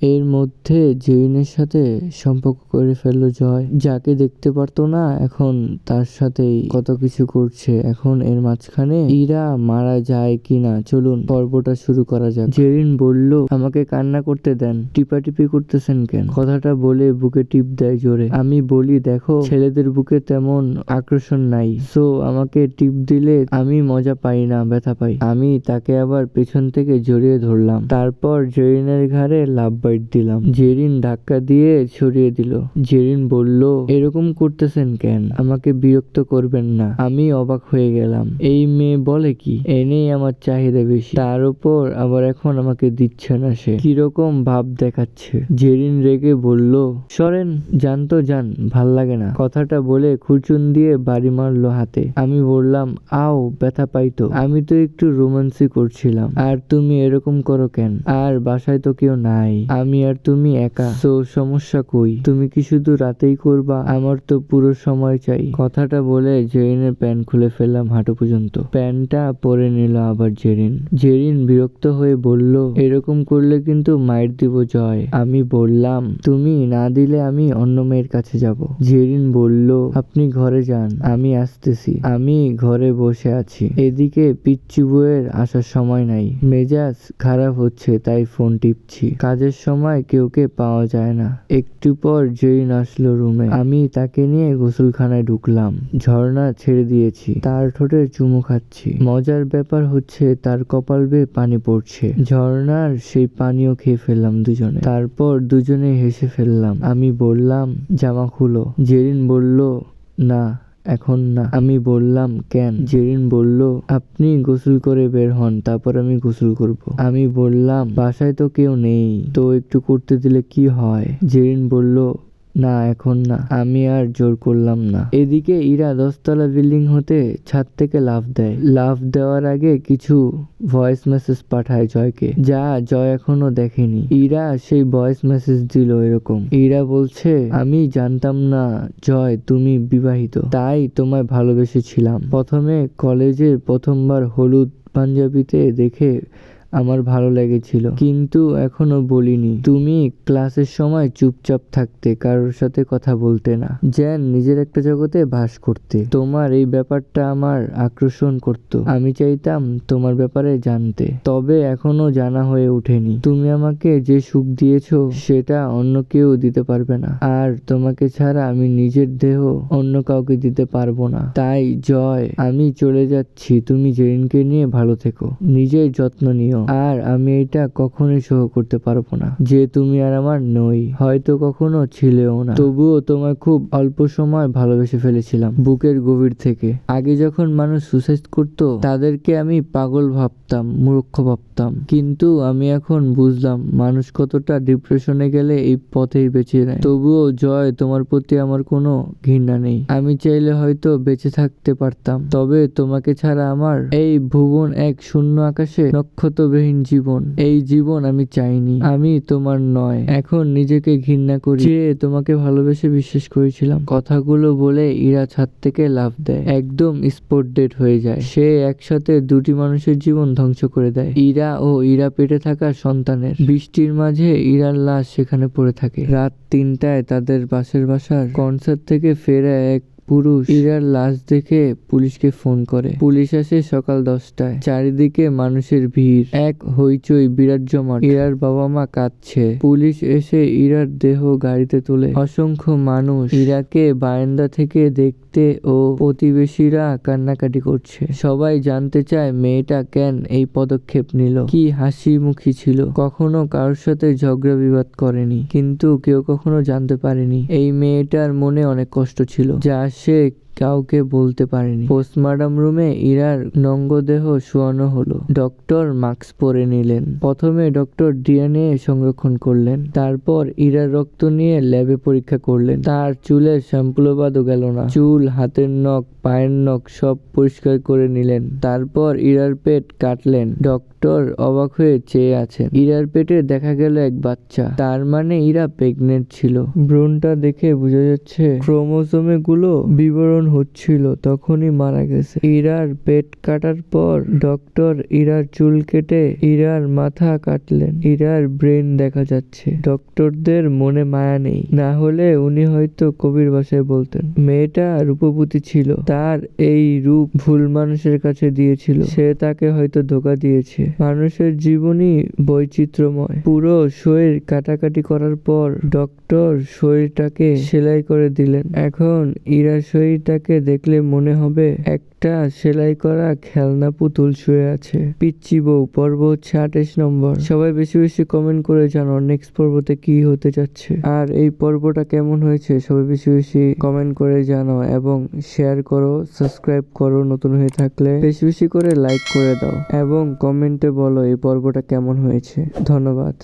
এর মধ্যে জেরিনের সাথে সম্পর্ক করে ফেলল জয়। যাকে দেখতে পারতো না, এখন তার সাথেই কত কিছু করছে। এখন এর মাঝখানে ইরা মারা যায় কিনা, চলুন পর্বটা শুরু করা যাক। জেরিন বলল, আমাকে কান্না করতে দেন। টিপাটিপি করতেছেন কেন? কথাটা বলে বুকে টিপ দেয় জোরে। আমি বলি, দেখো, ছেলেদের বুকে তেমন আকর্ষণ নাই। সো, আমাকে টিপ দিলে আমি মজা পাই না, ব্যথা পাই। আমি তাকে আবার পেছন থেকে জড়িয়ে ধরলাম। তারপর জেরিনের ঘাড়ে লাভ বাইট দিলাম। জেরিন ধাক্কা দিয়ে ছড়িয়ে দিল। জেরিন বলল, এরকম করতেছেন কেন? আমাকে বিরক্ত করবেন না। আমি অবাক হয়ে গেলাম। এই মেয়ে বলে কি? এনেই আমার চাহিদা বেশি। তার উপর আবার এখন আমাকে দিচ্ছে না সে। কীরকম ভাব দেখাচ্ছে? জেরিন রেগে বলল, সরেন, যান তো যান, ভালো লাগে না। কথাটা বলে খুরচুন দিয়ে বাড়ি মারলো হাতে। আমি বললাম, আও, ব্যথা পাইতো আমি তো একটু রোমান্সি করছিলাম। আর তুমি এরকম করো কেন? আর বাসায় তো কেউ নাই। আমি আর তুমি একা। তো সমস্যা কই? তুমি কি শুধু রাতেই করবা? আমার তো পুরো সময় চাই। কথাটা বলে জেরিনের প্যান্ট খুলে ফেললাম হাঁটু পর্যন্ত। প্যান্টটা পরে নিল আবার জেরিন। জেরিন বিরক্ত হয়ে বলল, এরকম করলে কিন্তু মায়ের দিব জয়। আমি বললাম, তুমি না দিলে আমি অন্য মেয়ের কাছে যাব। জেরিন বলল, আপনি ঘরে যান, আমি আসতেছি। আমি ঘরে বসে আছি। এদিকে পিচ্চি বউয়ের আসার সময় নাই। মেজাজ খারাপ হচ্ছে, তাই ফোন টিপছি। কাজের সময় কেউকে পাওয়া যায় না। একটু পর জেরিন আসলো রুমে। আমি তাকে নিয়ে গোসলখানায় ঢুকলাম। ঝর্ণা ছেড়ে দিয়েছি। তার ঠোঁটে চুমু খাচ্ছি। মজার ব্যাপার হচ্ছে তার কপাল বেয়ে পানি পড়ছে। ঝর্ণার সেই পানিও খেয়ে ফেললাম দুজনে। তারপর দুজনে হেসে ফেললাম। আমি বললাম, জামা খুলো। জেরিন বলল, না। এখন না আমি বললাম, কেন? জেরিন বলল, আপনি গোসল করে বের হন, তারপর আমি গোসল করব। আমি বললাম, বাসায় তো কেউ নেই, তো একটু করতে দিলে কি হয়? জেরিন বলল না, এখন না। আমি আর জোর করলাম না। এদিকে ইরা দশতলা বিল্ডিং হতে ছাদ থেকে লাফ দেয়। লাফ দেওয়ার আগে কিছু ভয়েস মেসেজ পাঠায় জয়কে, যা জয় এখনও দেখেনি। ইরা সেই ভয়েস মেসেজ দিল এরকম। ইরা বলছে, আমি জানতাম না, জয়, তুমি বিবাহিত। তাই তোমায় ভালোবেসেছিলাম। প্রথমে কলেজের প্রথমবার হলুদ পাঞ্জাবিতে দেখে আমার ভালো লেগেছিল। কিন্তু এখনও বলিনি। তুমি ক্লাসের সময় চুপচাপ থাকতে, কারোর সাথে কথা বলতে না। যেন নিজের একটা জগতে বাস করতে। তোমার এই ব্যাপারটা আমার আকর্ষণ করত। আমি চাইতাম তোমার ব্যাপারে জানতে। তবে এখনও জানা হয়ে ওঠেনি। তুমি আমাকে যে সুখ দিয়েছ, সেটা অন্য কেউ দিতে পারবে না। আর তোমাকে ছাড়া আমি নিজের দেহ অন্য কাউকে দিতে পারব না। তাই, জয়, আমি চলে যাচ্ছি। তুমি জেরিনকে নিয়ে ভালো থেকো। নিজের যত্ন নিও। আর আমি এটা কখনোই সহ করতে পারব না। যে তুমি আর আমার নই, হয়তো কখনো ছিলেও না। তবুও তোমায় খুব অল্প সময় ভালোবেসে ফেলেছিলাম বুকের গভীর থেকে। আগে যখন মানুষ সুসাইড করতো, তাদেরকে আমি পাগল ভাবতাম, মূর্খ ভাবতাম। কিন্তু আমি এখন বুঝলাম, মানুষ কতটা ডিপ্রেশনে গেলে এই পথেই বেঁচে নেয় তবুও জয়, তোমার প্রতি আমার কোনো ঘৃণা নেই। আমি চাইলে হয়তো বেঁচে থাকতে পারতাম। তবে তোমাকে ছাড়া আমার এই ভুবন এক শূন্য আকাশে নক্ষত্রবিহীন জীবন। এই জীবন আমি চাইনি, আমি তোমার নয়। এখন নিজেকে ঘৃণা করি। যে তোমাকে ভালোবেসে বিশ্বাস করেছিলাম। কথাগুলো বলে ইরা ছাদ থেকে লাফ দেয়। একদম স্পট ডেট হয়ে যায়। সে একসাথে দুটি মানুষের জীবন ধ্বংস করে দেয়। ইরা ও ইরা পেটে থাকা সন্তানের। বৃষ্টির মাঝে ইরার লাশ সেখানে পড়ে থাকে। রাত তিনটায় তাদের বাসের বাসার কনসার্ট থেকে ফেরা এক পুরুষ। ইরার লাশ দেখে পুলিশকে ফোন করে। পুলিশ আসে সকাল দশটায়। চারিদিকে মানুষের ভিড়। এক হইচই বিরাট জমাট ইরার বাবা মা কাঁদছে। পুলিশ এসে ইরার দেহ গাড়িতে তোলে। অসংখ্য মানুষ ইরাকে বারান্দা থেকে দেখতে ও প্রতিবেশীরা কান্নাকাটি করছে। সবাই জানতে চায় মেয়েটা কেন এই পদক্ষেপ নিল। কি হাসি মুখী ছিল। কখনো কারোর সাথে ঝগড়া বিবাদ করেনি। কিন্তু কেউ কখনো জানতে পারেনি। এই মেয়েটার মনে অনেক কষ্ট ছিল। যা সে কাউকে বলতে পারেনি। পোস্টমার্টম রুমে ইরার নঙ্গদেহ শোয়ানো হলো। ডক্টর মাস্ক পরে নিলেন। প্রথমে ডক্টর ডিএনএ সংরক্ষণ করলেন। তারপর ইরার রক্ত নিয়ে ল্যাবে পরীক্ষা করলেন। তার চুলের শ্যাম্পুলও বাদও গেল না। চুল, হাতের নখ, পায়ের নখ সব পরিষ্কার করে নিলেন। তারপর ইরার পেট কাটলেন। ডক্টর অবাক হয়ে চেয়ে আছেন। ইরার পেটে দেখা গেল এক বাচ্চা। তার মানে ইরা প্রেগনেন্ট ছিল। ভ্রূণটা দেখে বোঝা যাচ্ছে ক্রোমোজোমে গুলো বিবরণ হচ্ছিল, তখনই মারা গেছে। ইরার পেট কাটার পর ডক্টর ইরার চুল কেটে ইরার মাথা কাটলেন। ইরার ব্রেন দেখা যাচ্ছে। ডক্টরদের মনে মায়া নেই। না হলে উনি হয়তো কবির ভাষায় বলতেন। মেয়েটা রূপবতী ছিল। তার এই রূপ ভুল মানুষের কাছে দিয়েছিল। সে তাকে হয়তো ধোকা দিয়েছে। মানুষের জীবনই বৈচিত্র্যময়। পুরো শরীর কাটাকাটি করার পর ডক্টর শরীরটাকে সেলাই করে দিলেন। এখন ইরা শরীরটাকে দেখলে মনে হবে একটা সেলাই করা খেলনা পুতুল শুয়ে আছে। পিচ্ছি বউ, পর্ব হচ্ছে আঠাশ নম্বর। সবাই বেশি বেশি কমেন্ট করে জানো নেক্সট পর্বতে কি হতে যাচ্ছে। আর এই পর্বটা কেমন হয়েছে সবাই বেশি বেশি কমেন্ট করে জানো এবং শেয়ার করো সাবস্ক্রাইব করো নতুন হয়ে থাকলে বেশি বেশি করে লাইক করে দাও এবং কমেন্টে বলো এই পর্বটা কেমন হয়েছে। ধন্যবাদ।